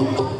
you.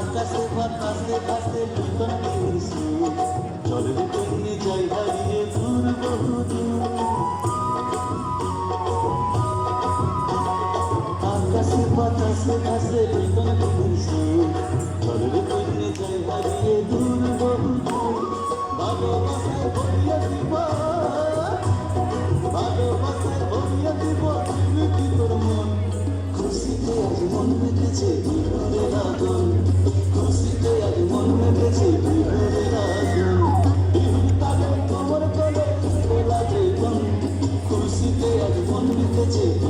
আকাশে বাতাসে ভাসে নূতন কিছু চলে তুমি যাই হারিয়ে দূর বহু দূর আকাশে বাতাসে ভাসে নূতন কিছু চলে তুমি যাই হারিয়ে দূর বহু দূর Two.